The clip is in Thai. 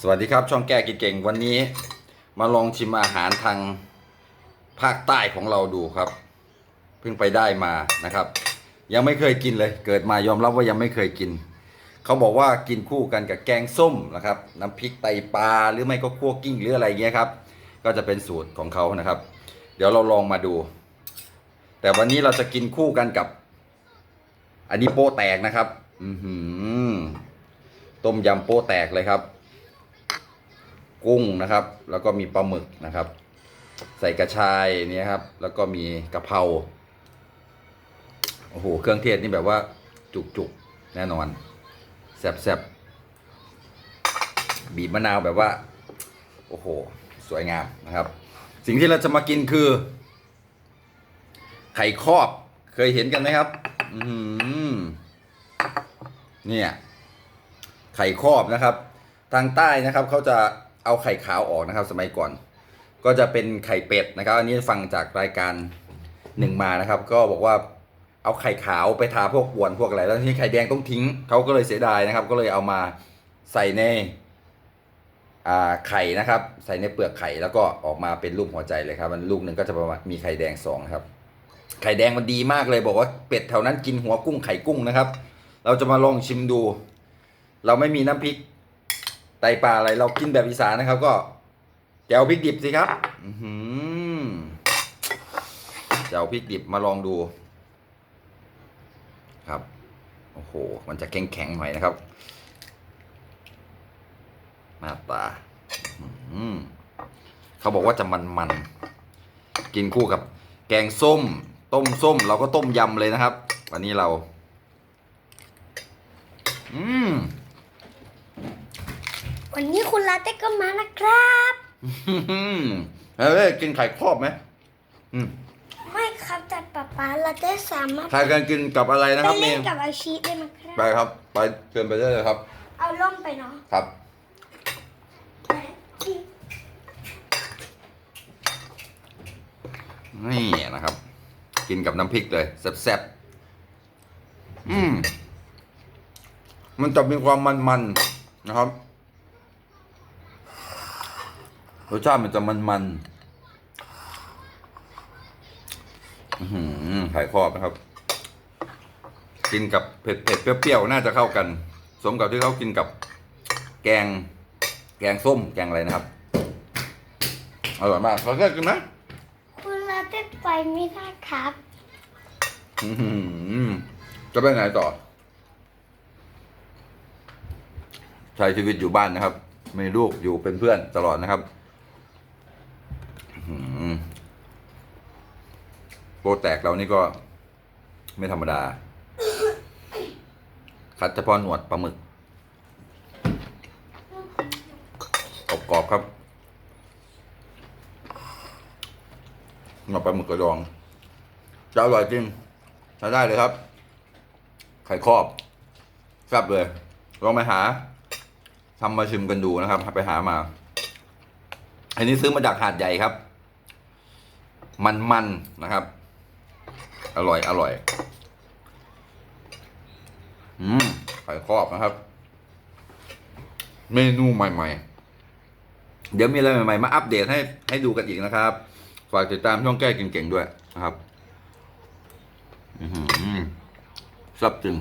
สวัสดีครับช่องแก้กินเก่งวันนี้ มาลองชิมอาหารทางภาคใต้ของเราดูครับ เพิ่งไปได้มานะครับ ยังไม่เคยกินเลย เกิดมายอมรับว่ายังไม่เคยกิน เขาบอกว่ากินคู่กันกับแกงส้มนะครับ น้ำพริกไตปลาหรือไม่ก็คั่วกิ้งหรืออะไรเงี้ยครับ ก็จะเป็นสูตรของเขานะครับ เดี๋ยวเราลองมาดู แต่วันนี้เราจะกินคู่กันกับ อันนี้โป๊แตกนะครับ อือหือต้มยำโป๊แตกเลยครับ กุ้งนะครับ แล้วก็มีปลาหมึกนะครับ ใส่กระชายนี่ครับ แล้วก็มีกะเพราโอ้โหเครื่องเทศนี่แบบว่าจุกๆแน่นอนแซ่บๆบีบมะนาวแบบว่า โอ้โห สวยงามนะครับ สิ่งที่เราจะมากินคือ ไข่ครอบเคยเห็นกันไหมครับ อืเนี่ย ไข่ครอบนะครับ ทางใต้นะครับเขาจะ เอาไข่ขาวออกนะครับ สมัยก่อน ก็จะเป็นไข่เป็ดนะครับ อันนี้ฟังจากรายการหนึ่งมานะครับ ก็บอกว่าเอาไข่ขาวไปทาพวกอวนพวกอะไรแล้วทีนี้ไข่แดงต้องทิ้งเขาก็เลยเสียดายนะครับ ก็เลยเอามาใส่ในไข่นะครับ ใส่ในเปลือกไข่แล้วก็ออกมาเป็นรูปหัวใจเลยครับ มันลูกหนึ่งก็จะประมาณมีไข่แดงสองครับ ไข่แดงมันดีมากเลยบอกว่าเป็ดแถวนั้นกินหัวกุ้งไข่กุ้งนะครับ เราจะมาลองชิมดู เราไม่มีน้ำพริก ไตปลาอะไรเรากินแบบอีสานนะครับ ก็แจวพริกดิบสิครับอืแจวพริกดิบมาลองดู ครับ โอ้โห มันจะแข็งแข็งๆหน่อยนะครับหน้าตาเขาบอกว่าจะมันๆ กินคู่กับ แกงส้ม ต้มส้ม เราก็ต้มยำเลยนะครับ วันนี้เรา อืม วันนี้คุณลาเต้ก็มานะครับเฮ้ยกินไข่ครอบไหมอืมไม่ครับแต่ป๊าป๊าลาเต้สามารถใครกันกินกับอะไรนะไปครับเล่นี่นกับอาชีได้ไหมครับ ไปครับ ไปเชิญไปได้เลยครับ เอาล่มไปเนาะครับ นี่นะครับ กินกับน้ำพริกเลยแซ่บๆอืมมันจะมีความมันๆนะครับ รสชาติมันจะมันๆอื้อหือไข่ครอบนะครับ กินกับเผ็ดเผ็ดๆเปรี้ยวๆน่าจะเข้ากัน สมกับที่เขากินกับ แกง แกงส้มแกงอะไรนะครับอร่อยมากขอแค่กินไหมคุณลาเต้ไปไม่ได้ครับอื้อหือจะไปไหนต่อ ใช้ชีวิตอยู่บ้านนะครับ มีลูกอยู่เป็นเพื่อนตลอดนะครับอื้อหือ โปรแตกเรานี่ก็ไม่ธรรมดา คัดเฉพาะหนวดปลาหมึกกรอบๆครับหนวดปลาหมึกกระดองจะอร่อยจริงใช้ได้เลยครับ ไข่ครอบแซ่บเลย ลองไปหาทำมาชิมกันดูนะครับ ไปหามา อันนี้ซื้อมาจากหาดใหญ่ครับ มันๆนะครับ อร่อย อร่อย อืมไข่ครอบนะครับ เมนูใหม่ ๆ เดี๋ยวมีอะไรใหม่ ๆ มาอัปเดตให้ให้ดูกันอีกนะครับ ฝากติดตามช่องแก้เก่งๆด้วยนะครับ อือหือซับจริง